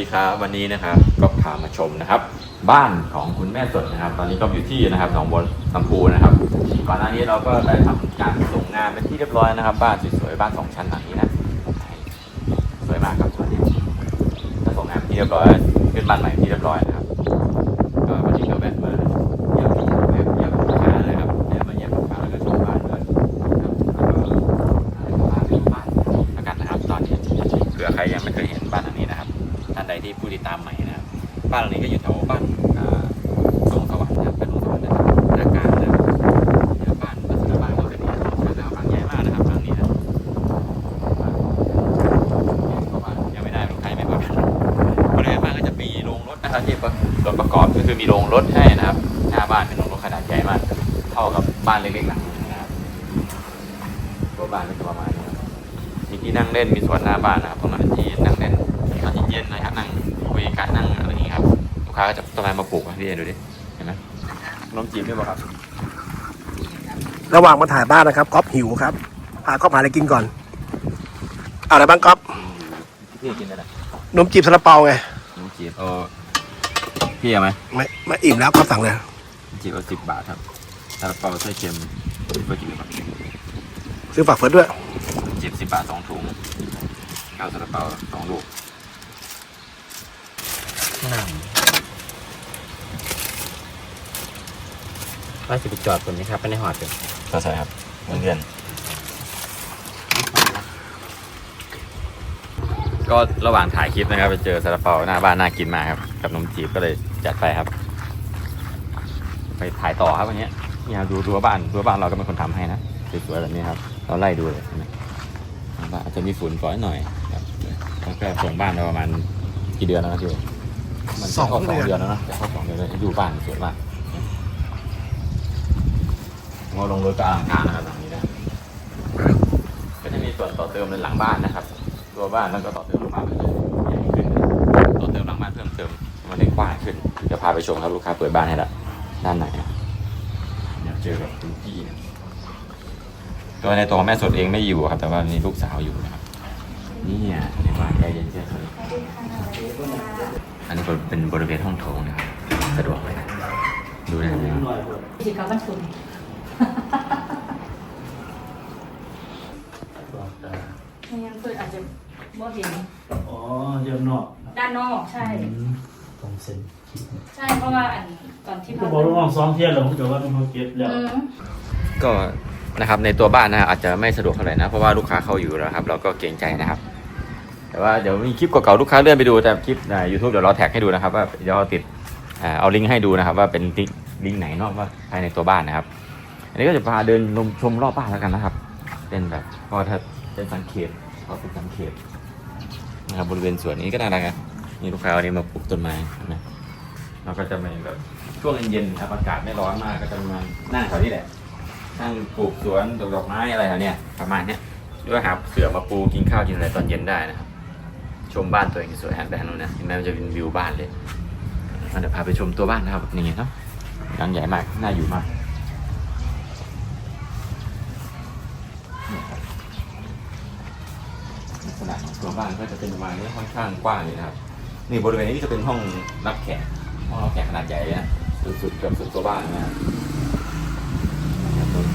ดีครับวันนี้นะครับก็พามาชมนะครับ บ้านของคุณแม่สดนะครับ ตอนนี้ก็อยู่ที่นะครับหนองบัวลำพูนะครับก่อนหน้านี้เราก็ได้ทำการส่งงานเป็นที่เรียบร้อยนะครับ บ้านสวยๆบ้านสองชั้นหลังนี้นะสวยมากครับตอนนี้ถ้าส่งงานเป็นที่เรียบร้อยขึ้นบ้านใหม่เป็นที่เรียบร้อยนะครับก็วันนี้ก็แวะมา บ้านหลังนี้ก็อยู่แถวบ้านอ่าดงสวรรค์นะครับเป็นดงสวรรค์นะครับหน้ากลางนะบ้านลักษณะบ้านก็เป็นอย่างนี้นะครับหลังใหญ่มากนะครับหลังนี้นะบ้านยังไม่ได้ลูกค้ายังไม่พอกันบริเวณบ้านก็จะมีโรงรถนะครับที่รถประกอบก็คือมีโรงรถให้นะครับหน้าบ้านเป็นโรงรถขนาดใหญ่มากเท่ากับบ้านเล็กๆหลังนึงนะครับตัวบ้านก็จะประมาณนี้ครับมีที่นั่งเล่นมีสวนหน้าบ้านนะครับตรงนั้นที่นั่งเล่นตอนเย็นๆนะครับนั่งคุยกันนั่งอะไร ครับลูกค้าก็จะต้นไม้มาปลูกอะพี่เอ็นดูดิ เห็นไหมนมจีบด้วยป่ะครับ ระหว่างมาถ่ายบ้านนะครับก๊อฟหิวครับพาก๊อฟหาอะไรกินก่อนเอาอะไรบ้างก๊อฟพี่กินได้ไหมนมจีบซาลาเปาไงนมจีบเออพี่เอาไหมไม่ไม่อิ่มแล้วก๊อฟสั่งเลยนมจีบเอาสิบบาทครับซาลาเปาไส้เค็มเพื่อกินหรือเปล่าซื้อฝากเฟิร์สด้วยนมจีบสิบบาทสองถุงข้าวซาลาเปาสองลูก ว่าสิไปจอดคนนี้ครับไม่ได้หอดเลยก็ใช่ครับเพื่อนก็ระหว่างถ่ายคลิปนะครับ ไปเจอซาลาเปาหน้าบ้านน่ากินมาครับ กับนมจีบก็เลยจัดไปครับ ไปถ่ายต่อครับวันนี้เนี่ยดูรั้วบ้านรั้วบ้านเราก็เป็นคนทำให้นะสวยๆแบบนี้ครับ เราไล่ดูเลยนไหมบ้านอาจจะมีฝุ่นฝอยหน่อยครับแล้วก็ส่งบ้านเราประมาณกี่เดือนแล้วนะพี่มันจะเข้าสองเดือนแล้วนะจะเข้าสองเดือนเลยอยู่บ้านสวยมาก งอลงรถก็อลังการนะครับหลังนี้นะก็จะมีส่วนต่อเติมในหลังบ้านนะครับ ตัวบ้านแล้วก็ต่อเติมหลังบ้านไปเลยใหญ่ขึ้นต่อเติมหลังบ้านเพิ่มเติมมันได้กว้างขึ้นเดี๋ยวพาไปชมครับลูกค้าเปิดบ้านให้ละด้านไหนอยากเจอกับคุณพี่นะตัวในตัวแม่สดเองไม่อยู่ครับ แต่ว่ามีลูกสาวอยู่นะครับนี่อะในบ้านใจเย็นเชื่อเลยอันนี้เป็นบริเวณห้องโถงนะครับสะดวกเลยนะดูได้เลยครับสิเขามัน สุดไม่งั้นเปิดอาจจะบ่เห็น อ๋อเยี่ยมนอกด้านนอกใช่ตรงเส้นใช่เพราะว่าอันตอนที่ก็บอกว่าสองเที่ยนแล้วผมจะว่าเป็นเขาเก็บแล้ว อืม ก็นะครับในตัวบ้านนะอาจจะไม่สะดวกเท่าไหร่นะเพราะว่าลูกค้าเขาอยู่แล้วครับ เราก็เกรงใจนะครับ แต่ว่าเดี๋ยวมีคลิปเก่าๆลูกค้าเลื่อนไปดูแต่คลิปในยูทูบเดี๋ยวเราแท็กให้ดูนะครับว่าเดี๋ยวเราติดอ่าเอาลิงก์ให้ดูนะครับ ว่าเป็นลิงก์ลิงก์ไหนเนอกว่าภายในตัวบ้านนะครับ อันนี้ก็จะพาเดินลงชมรอบบ้านแล้วกันนะครับ เป็นแบบพอถ้าเป็นสังเกตพอเป็นสังเกตนะครับบริเวณสวนนี้ก็น่ารักนะนี่ลูกค้าเอานี้มาปลูกต้นไม้นไหมเราก็จะมีแบบช่วงเย็นๆอากาศไม่ร้อนมากก็จะมานั่งแถวนี้แหละนั่งปลูกสวนดอกดอกไม้อะไรแถวเนี้ยประมาณเนี้ยด้วยหาเสือมาปูกินข้าวกินอะไรตอนเย็นได้นะครับชมบ้านตัวเองสวยหันไปทางนู้นนะเห็นไหมมันจะเป็นวิวบ้านเลยเดี๋ยวพาไปชมตัวบ้านนะครับนี่เนาะหลังใหญ่มากน่าอยู่มากนี่ครับลักษณะของ ตัวบ้านก็จะเป็นประมาณนี้ค่อนข้างกว้างอยู่นะครับ นี่บริเวณนี้จะเป็นห้องรับแขกห้องรับแขกขนาดใหญ่นะสุดๆเกือบสุดตัวบ้านนะครับ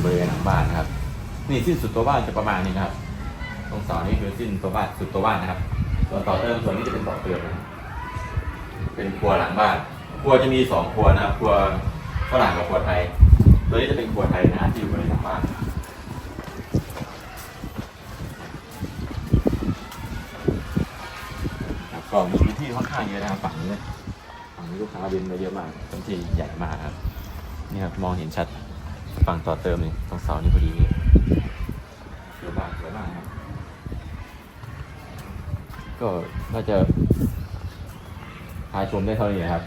บริเวณหลังบ้านนะครับ นี่สิ้นสุดตัวบ้านจะประมาณนี้ครับ ตรงเสานี่คือสิ้นตัวบ้านสุดตัวบ้านนะครับส่วนต่อเติมส่วนนี้จะเป็นต่อเติมนะเป็นครัวหลังบ้านครัวจะมีสองครัวนะครับครัวฝรั่งกับครัวไทย ตัวนี้จะเป็นครัวไทยนะที่อยู่บริเวณหลังบ้าน ก็มีพื้นที่ค่อนข้างเยอะนะครับฝั่งนี้ฝั่งนี้ลูกค้าบินมาเยอะมากพื้นที่ใหญ่มากครับนี่ครับมองเห็นชัดฝั่งต่อเติมนี่ตรงเสานี่พอดีเลยสวยมากสวยมากครับก็น่าจะพาชมได้เท่านี้นะครับ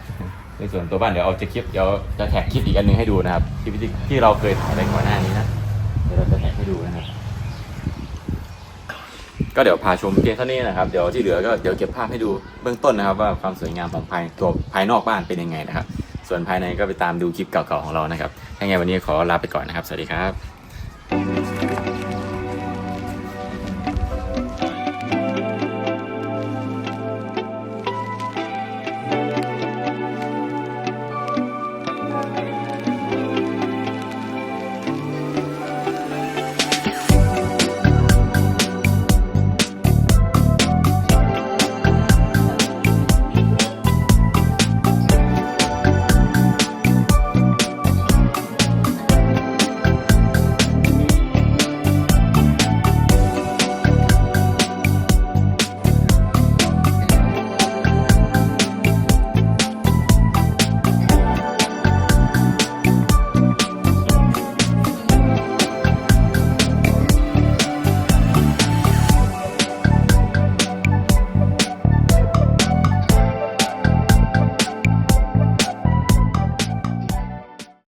ในส่วนตัวบ้านเดี๋ยวเอาจะคลิปเดี๋ยวจะแท็กคลิปอีกอันหนึงให้ดูนะครับคลิปที่ที่เราเคยถ่ายไปก่อนหน้านี้นะเดี๋ยวเราจะแท็กให้ดูนะครับ ก็เดี๋ยวพาชมเพียงเท่านี้นะครับ เดี๋ยวที่เหลือก็เดี๋ยวเก็บภาพให้ดูเบื้องต้นนะครับ ว่าความสวยงามของภายตัวภายนอกบ้านเป็นยังไงนะครับ ส่วนภายในก็ไปตามดูคลิปเก่าๆของเรานะครับยังไงวันนี้ขอลาไปก่อนนะครับ สวัสดีครับ